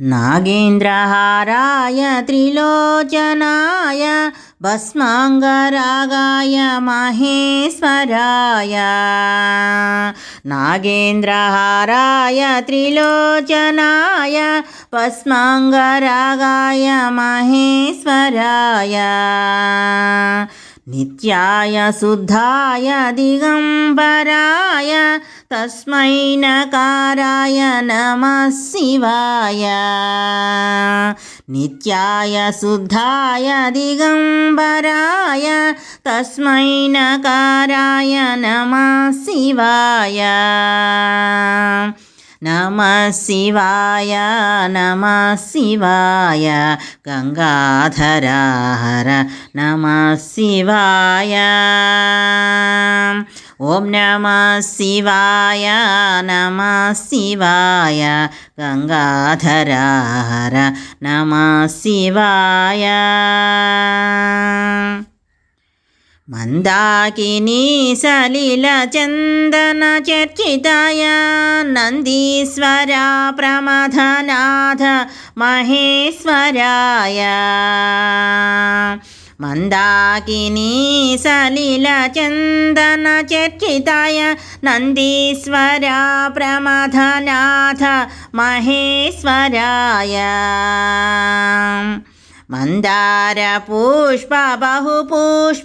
నాగేంద్రహారాయ త్రిలోచనాయ భస్మాంగరాగాయ మహేశ్వరాయ. నాగేంద్రహారాయ త్రిలోచనాయ భస్మాంగరాగాయ మహేశ్వరాయ. నిత్యాయ శుద్ధాయ దిగంబరాయ తస్మై నకారాయ నమ శివాయ నిత్యాయ శుద్ధాయ దిగంబరాయ తస్మై నకారాయ నమ శివాయ నమ శివాయ నమ శివాయ గంగాధరాహర నమ శివాయ ఓం నమ శివాయ నమ శివాయ గంగాధరాహర నమ శివాయ మందాకిని సలిల చందన చర్చితాయ నందీశ్వర ప్రమథనాథ మహేశ్వరాయ. మందాకిని సలిల చందన చర్చితాయ నందీశ్వర ప్రమథనాథ మహేశ్వరాయ. बहुपुष्पसुपूजिताय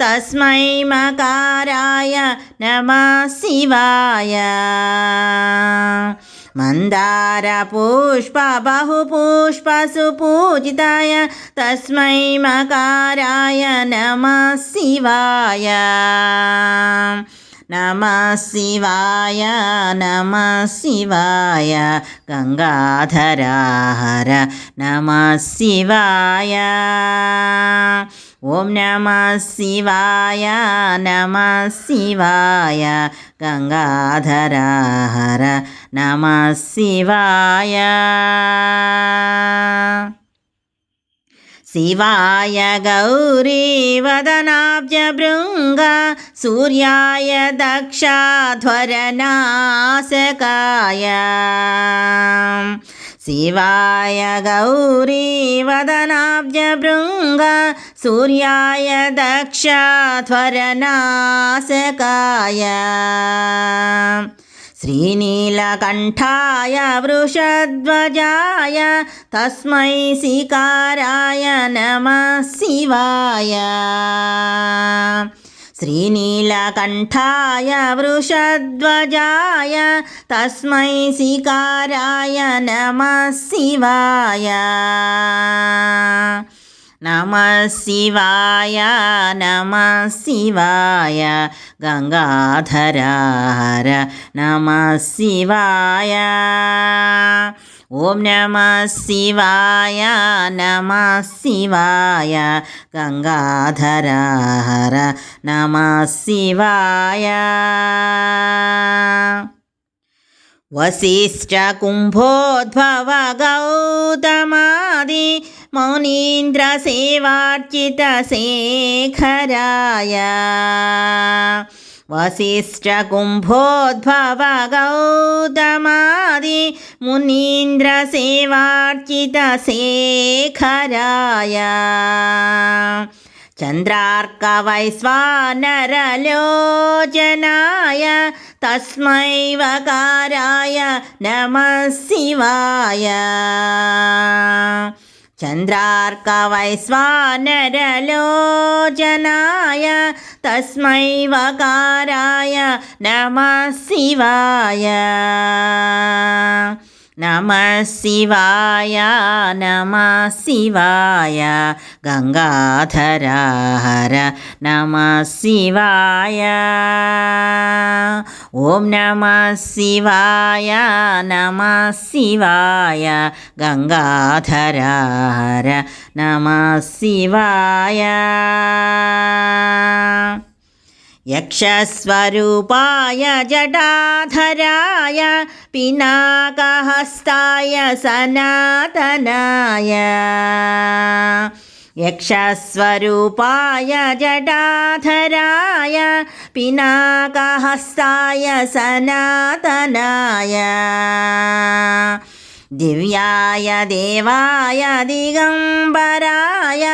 तस्मै मकाराय नमः शिवाय मन्दारपुष्प बहुपुष्पसुपूजिताय तस्मै मकाराय नमः शिवाय నమ శివాయ నమ శివాయ గంగాధరాహర నమ శివాయ ఓం నమ శివాయ నమ శివాయ గంగాధరాహర నమ శివాయ శివాయ గౌరీ వదనాబ్జ భృంగ सूर्याय दक्षाध्वरनाशकाय शिवाय गौरीवदनाब्जभृङ्ग सूर्याय दक्षाध्वरनाशकाय श्रीनीलकण्ठाय वृषध्वजाय तस्मै शिकाराय नमः शिवाय श्रीनीलकण्ठाय वृषध्वजाय तस्मै शिकाराय नमः शिवाय। नमः शिवाय नमः शिवाय गङ्गाधराहर नमः शिवाय ॐ नमः शिवाय नमः शिवाय गङ्गाधराहर नमः शिवाय वसिष्ठकुम्भोद्भव गौतमादि मौनीन्द्रसेवार्चितशेखराय वसिष्ठकुम्भोद्भव गौतमादि मुनीन्द्रसेवार्चितशेखराय। चन्द्रार्कवैश्वानरलोचनाय तस्मै वकाराय नमः शिवाय చంద్రార్కవైశ్వానరలోచనాయ తస్మై వకారాయ నమ శివాయ నమ శివాయ నమ శివాయ గంగాధర హర నమ శివాయ ఓం నమ శివాయ నమ శివాయ గంగాధర హర నమ శివాయ यक्षस्वरूपाय जटाधराय पिनाकहस्ताय सनातनाय। यक्षस्वरूपाय जटाधराय पिनाकहस्ताय सनातनाय దివ్యాయ దేవాయ దిగంబరాయ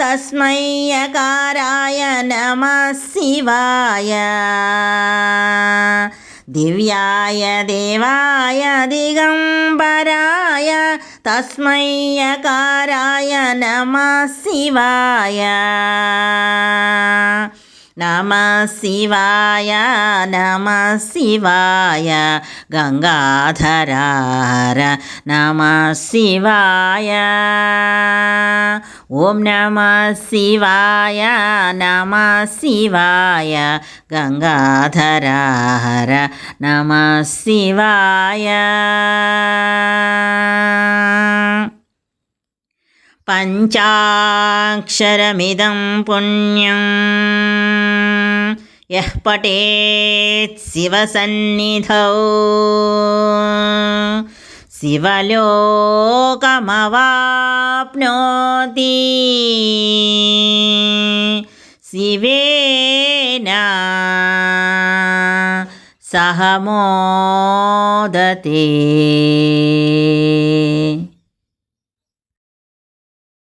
తస్మయ్యకారాయ నమ శివాయ దివ్యాయ దేవాయ దిగంబరాయ తస్మయ్యకారాయ నమ శివాయ నమ శివాయ నమ శివాయ గంగాధరార నమ శివాయ ఓం నమ శివాయ నమ శివాయ గంగాధరార నమ శివాయ पञ्चाक्षरमिदं पुण्यं यः पठेत् शिवसन्निधौ। शिवलोकमवाप्नोति। शिवेन सह मोदते